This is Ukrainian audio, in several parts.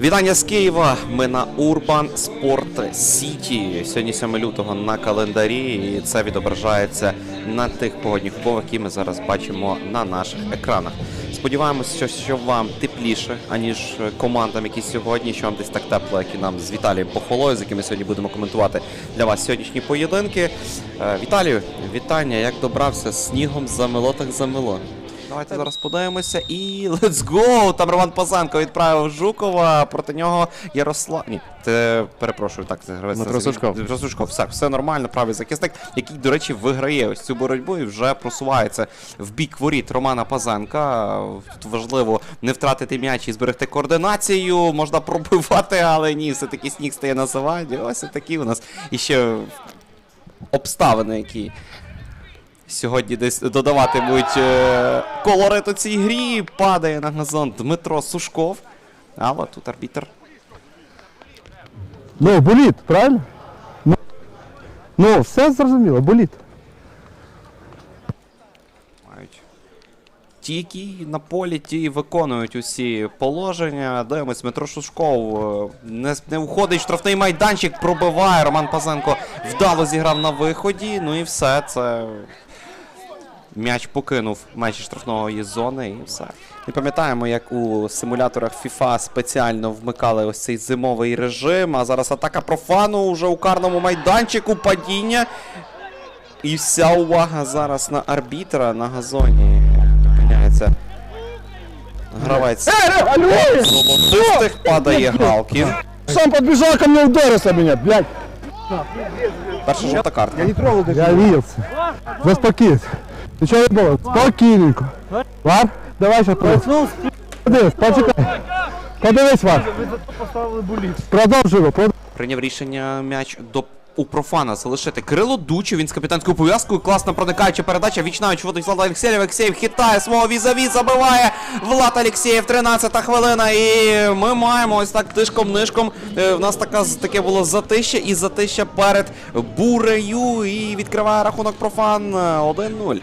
Вітання з Києва. Ми на Урбан Спорт Сіті. Сьогодні 7 лютого на календарі, і це відображається на тих погодних умовах, які ми зараз бачимо на наших екранах. Сподіваємося, що, що вам тепліше, аніж командам, які сьогодні, що вам десь так тепло, як і нам з Віталієм Похолою, з якими сьогодні будемо коментувати для вас сьогоднішні поєдинки. Е, Віталію, вітання, як добрався снігом замело, так замело. Давайте зараз подивимося і let's go! Там Роман Пазанко відправив Жукова, проти нього Ярослав. Ні, те, перепрошую, так, це гравець. Дмитро Сушков. Дмитро Сушков, все, все нормально, правий захисник, який, до речі, виграє ось цю боротьбу і вже просувається в бік воріт Романа Пазанка. Тут важливо не втратити м'яч і зберегти координацію. Можна пробивати, але ні, все-таки сніг стає на заваді. Ось такі у нас іще обставини, які сьогодні десь додаватимуть е, колориту цій грі. Падає на газон Дмитро Сушков. Але тут арбітр Ну, боліт, правильно? Ну, ну все зрозуміло, боліт. мають. Ті, які на полі, ті виконують усі положення. Дивимось, Дмитро Шушков е, не, не уходить штрафний майданчик, пробиває. Роман Пазенко вдало зіграв на виході. Ну і все. Це м'яч покинув межі штрафної зони і все. Ми пам'ятаємо, як у симуляторах FIFA спеціально вмикали ось цей зимовий режим. А зараз атака профану вже у карному майданчику, падіння. І вся увага зараз на арбітра на газоні. Опиняється. Гравець золотистих падає Галкін. Сам подбежал ко мне, ударился меня, блядь. Перша жовта картка. трогал Я видел. Заспокойся. Ты что не было? Спокойненько. Вар, давай сейчас Проснувся. Подивись, почекай. Подивись, Вар. Продовжуй його, продовжуй. Прийняв рішення м'яч до у профана залишити Кирило Дучев, він з капітанською пов'язкою. Класно проникаюча передача. Вічнаючи водить Влад Олексєєв. Олексєєв хитає свого візаві, забиває Влад Олексєєв. 13-та хвилина. І ми маємо ось так тишком-нишком. Е, В нас така з- таке було затища і затища перед бурею. І відкриває рахунок профан е, 1-0.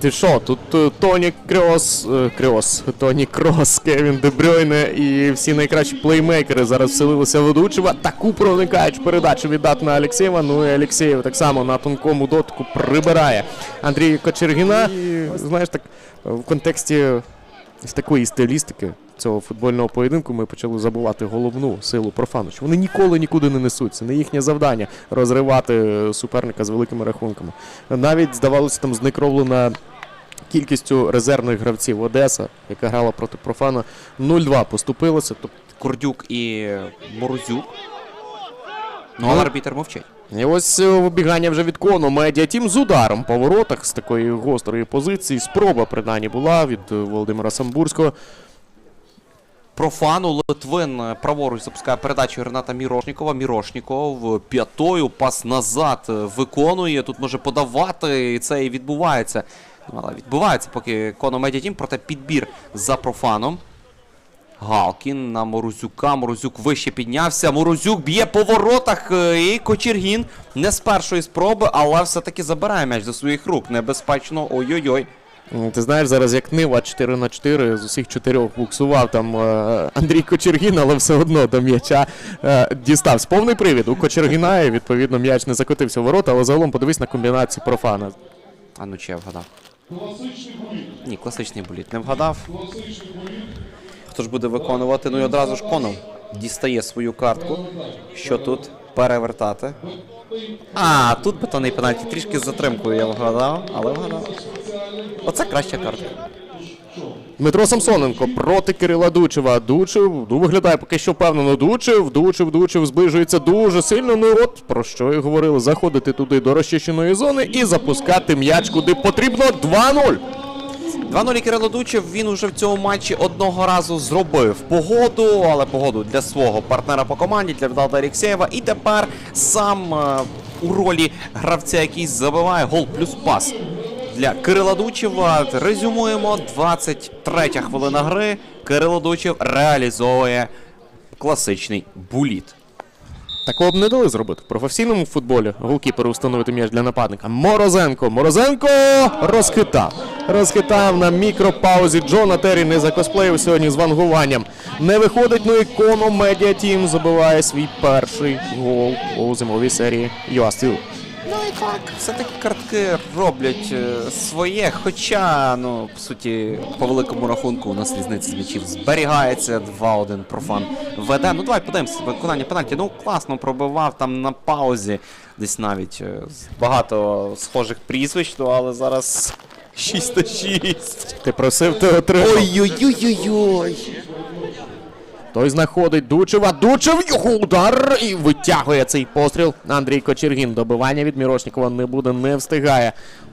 Ти що, тут е, Тоні Крос, е, Крос, Тоні Крос, Кевін Дебрюйне і всі найкращі плеймейкери зараз вселилися в ведучого. Таку проникаючу передачу віддати на Алексєєва. Ну і Алексєєв так само на тонкому дотку прибирає Андрія Кочергіна. І знаєш, так в контексті ось такої стилістики цього футбольного поєдинку ми почали забувати головну силу профану. Що вони ніколи нікуди не несуть. Це не їхнє завдання розривати е, суперника з великими рахунками. Навіть здавалося там знекровлена кількістю резервних гравців Одеса, яка грала проти профана, 0-2 поступилася. Тобто Курдюк і Морозюк. Ну, але арбітер мовчить. І ось е, вибігання вже від кону. Медіатім з ударом по воротах з такої гострої позиції. Спроба принаймні була від е, Володимира Самбурського. Профану Литвин е, праворуч запускає передачу Рената Мірошнікова. Мірошніков е, п'ятою пас назад е, виконує. Тут може подавати, і це і відбувається. Ну, Але відбувається, поки Коно Медіа Тім, проте підбір за профаном. Галкін на Морозюка. Морозюк вище піднявся. Морозюк б'є по воротах. І Кочергін не з першої спроби, але все-таки забирає м'яч до своїх рук. Небезпечно. Ой-ой-ой. Ти знаєш, зараз як Нива 4 на 4 з усіх чотирьох буксував там е, Андрій Кочергін, але все одно до м'яча е, дістався. Повний привід у Кочергіна, і відповідно м'яч не закотився в ворота, але загалом подивись на комбінацію профана. А ну чи я вгадав? Ні, класичний боліт. Не вгадав. Хто ж буде виконувати? Ну і одразу ж Конов дістає свою картку. Що тут перевертати? А, тут бетонний пенальті. Трішки з затримкою я вгадав, але вгадав. Оце краща картка. Дмитро Самсоненко проти Кирила Дучева. Дучев ну, виглядає поки що впевнено. Дучев, Дучев, Дучев зближується дуже сильно. Ну от про що і говорили: заходити туди до розчищеної зони і запускати м'яч куди потрібно 2-0. 2-0 Кирило Дучев, він уже в цьому матчі одного разу зробив погоду, але погоду для свого партнера по команді, для Влада Алєксєєва. І тепер сам е, у ролі гравця, який забиває гол плюс пас для Кирила Дучева. Резюмуємо 23 хвилина гри. Кирило Дучев реалізовує класичний буліт. Такого б не дали зробити. В професійному футболі голкіперу встановити м'яч для нападника. Морозенко. Морозенко розхитав. Розхитав на мікропаузі. Джона Террі не закосплеїв сьогодні з вангуванням. Не виходить, ну і Коно Медіа Тім забиває свій перший гол у зимовій серії UASTU. Ну і так, все-таки картки роблять е, своє, хоча, ну, по суті, по великому рахунку у нас різниця з м'ячів зберігається. 2-1 профан веде. Ну давай подивимося, виконання пенальті. Ну, класно пробивав там на паузі. Десь навіть е, багато схожих прізвищ, ну, але зараз 6 на 6. Ти просив, ти отримав. Ой-ой-ой-ой-ой. Той знаходить Дучева. Дучев його удар і витягує цей постріл. Андрій Кочергін. Добивання від Мірошнікова не буде, не встигає.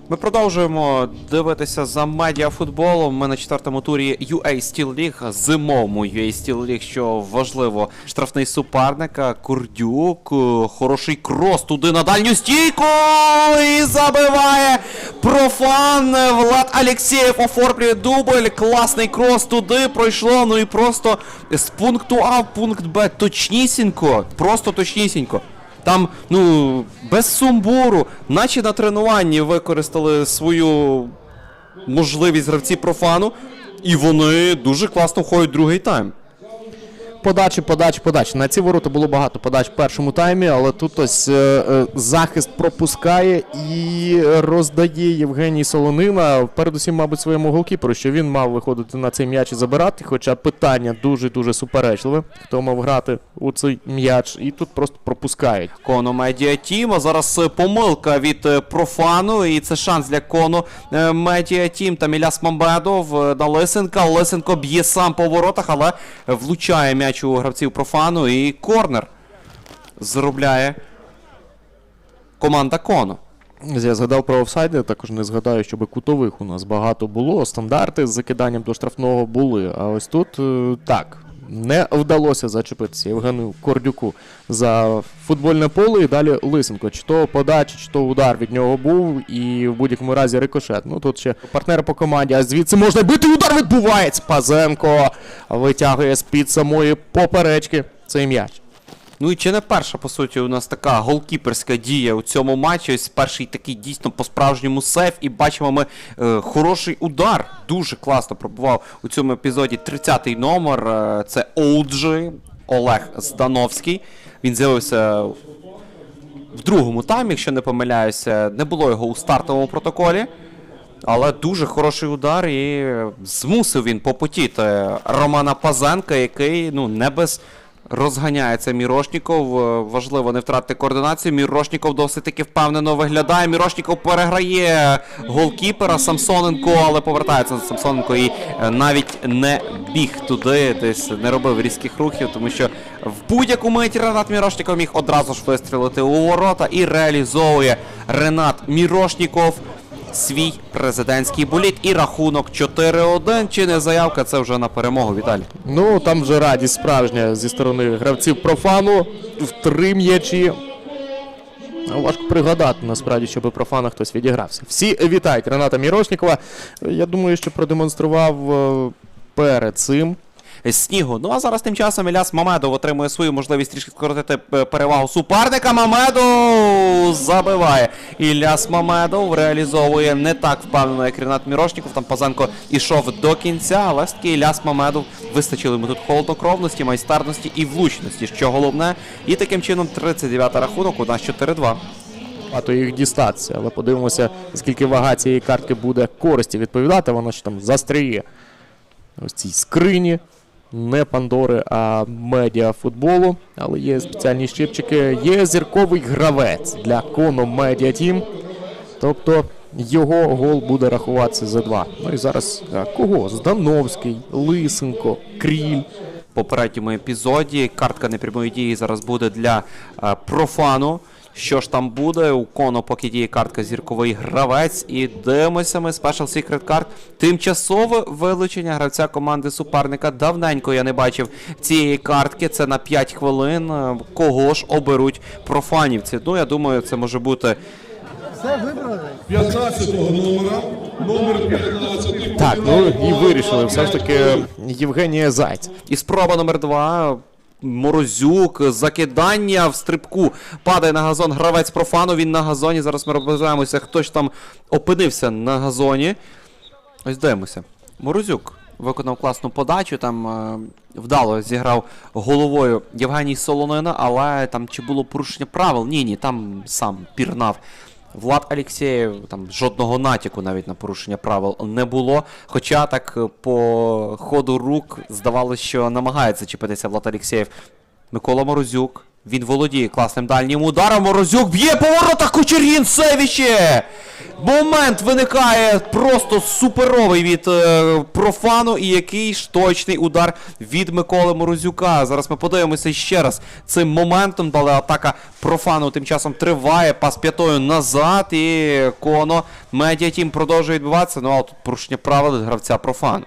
Ми продовжуємо дивитися за медіафутболом. Ми на четвертому турі UA Steel League, зимовому UA Steel League, що важливо, штрафний суперника, Курдюк, е, хороший крос туди на дальню стійку і забиває профан. Влад Алєксєєв оформлює дубль. Класний крос туди пройшло. Ну і просто з пункту А в пункт Б точнісінько, просто точнісінько. Там, ну, без сумбуру, наче на тренуванні використали свою можливість гравці профану, і вони дуже класно входять другий тайм. Подачі, подачі, подачі. На ці ворота було багато подач в першому таймі, але тут ось е, е, захист пропускає і роздає Євгеній Солонина. Передусім, мабуть, своєму голкіперу, що він мав виходити на цей м'яч і забирати. Хоча питання дуже дуже суперечливе, хто мав грати у цей м'яч, і тут просто пропускають. Коно Медіа Тім. А зараз е, помилка від профану, і це шанс для Коно Медіа Тім. Там Іляс Мамбедов на Лисенка. Лисенко б'є сам по воротах, але влучає м'яч у гравців профану і корнер заробляє команда Коно. Я згадав про офсайди, також не згадаю, щоб кутових у нас багато було. Стандарти з закиданням до штрафного були. А ось тут е, так. Не вдалося зачепитися Євгену Кордюку за футбольне поле і далі Лисенко. Чи то подача, чи то удар від нього був, і в будь-якому разі рикошет. Ну тут ще партнер по команді, а звідси можна бити удар відбувається. Пазенко витягує з-під самої поперечки цей м'яч. Ну і чи не перша, по суті, у нас така голкіперська дія у цьому матчі. Ось перший такий дійсно по-справжньому сейф. І бачимо ми е, хороший удар. Дуже класно пробував у цьому епізоді 30-й номер. Е, це Олджі Олег Здановський. Він з'явився в другому таймі, якщо не помиляюся. Не було його у стартовому протоколі. Але дуже хороший удар і змусив він попотіти Романа Пазенка, який ну не без розганяється Мірошніков. Е, Важливо не втратити координацію. Мірошніков досить таки впевнено виглядає. Мірошніков переграє голкіпера Самсоненко, але повертається Самсоненко і е, навіть не біг туди, десь не робив різких рухів, тому що в будь-яку мить Ренат Мірошніков міг одразу ж вистрілити у ворота і реалізовує Ренат Мірошніков свій президентський боліт і рахунок 4-1. Чи не заявка? Це вже на перемогу, Віталій. Ну, там вже радість справжня зі сторони гравців профану. В три м'ячі. Ну, Важко пригадати, насправді, щоб профана хтось відігрався. Всі вітають Рената Мірошнікова. Я думаю, що продемонстрував е, перед цим. Снігу. Ну а зараз тим часом Іляс Мамедов отримує свою можливість трішки скоротити е, перевагу суперника. Мамедов забиває. Іляс Мамедов реалізовує не так впевнено, як Ренат Мірошніков. Там Пазенко ішов до кінця, але ж таки Іляс Мамедов вистачило йому тут холоднокровності, майстерності і влучності, що головне. І таким чином 39 рахунок у нас 4-2. Багато їх дістатися, але подивимося, скільки вага цієї картки буде користі відповідати. Вона ще там застріє ось цій скрині. Не Пандори, а медіа футболу. Але є спеціальні щипчики. Є зірковий гравець для Коно Медіа Тім. Тобто його гол буде рахуватися за два. Ну і зараз кого? Здановський, Лисенко, Кріль. попередньому епізоді. Картка непрямої дії зараз буде для е, профану. Що ж там буде? У Коно поки діє картка зірковий гравець. І дивимося ми Special Secret Card. Тимчасове вилучення гравця команди суперника. Давненько я не бачив цієї картки. Це на 5 хвилин. Е, Кого ж оберуть профанівці? Ну, я думаю, це може бути 15-го номера, номер 15. Так, ну і вирішили все ж таки Євгенія Зайць. І спроба номер два. Морозюк, закидання в стрибку. Падає на газон гравець профану. Він на газоні. Зараз ми розбираємося, хто ж там опинився на газоні. Ось дивимося. Морозюк виконав класну подачу, там е, вдало зіграв головою Євгеній Солонина, але там чи було порушення правил? Ні, ні, там сам пірнав. Влад Алєксєєв, там жодного натяку навіть на порушення правил не було. Хоча так е, по ходу рук здавалося, що намагається чіпитися Влад Алєксєєв. Микола Морозюк. Він володіє класним дальнім ударом. Морозюк б'є по воротах Кучергін Севіче! Момент виникає просто суперовий від е, профану. І який ж точний удар від Миколи Морозюка. Зараз ми подивимося ще раз цим моментом, але атака профану тим часом триває. Пас п'ятою назад. І коно медіа тім продовжує відбуватися. Ну а тут порушення правил гравця профану.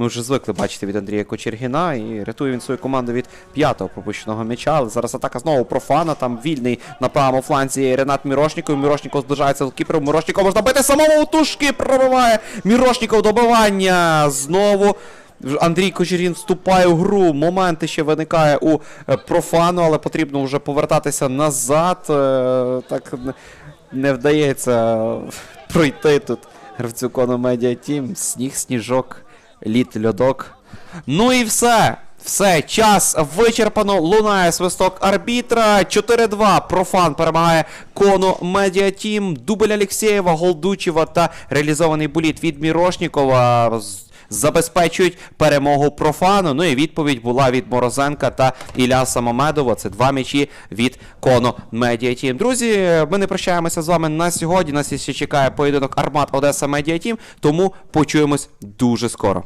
Ми вже звикли бачити від Андрія Кочергіна і рятує він свою команду від п'ятого пропущеного м'яча. Але зараз атака знову профана. Там вільний на правому фланзі Ренат Мірошніков. Мірошніков зближається до кіпером. Мірошніков можна бити самому у тушки. Пробиває Мірошніков добивання. Знову. Андрій Кочергін вступає у гру. Моменти ще виникає у е, профану, але потрібно вже повертатися назад. Е, Так не- вдається пройти тут гравцю Медіа Тім. Сніг, сніжок, лід, льодок. Ну і все. Все, час вичерпано. Лунає свисток арбітра. 4-2. Профан перемагає Коно Медіа Тім. Дубль Алексєєва, Голдучева та реалізований боліт від Мірошнікова. Забезпечують перемогу профану. Ну і відповідь була від Морозенка та Іляса Мамедова. Це два м'ячі від Коно Медіа Тім. Друзі, ми не прощаємося з вами на сьогодні. Нас ще чекає поєдинок Армат Одеса Медіа Тім. Тому почуємось дуже скоро.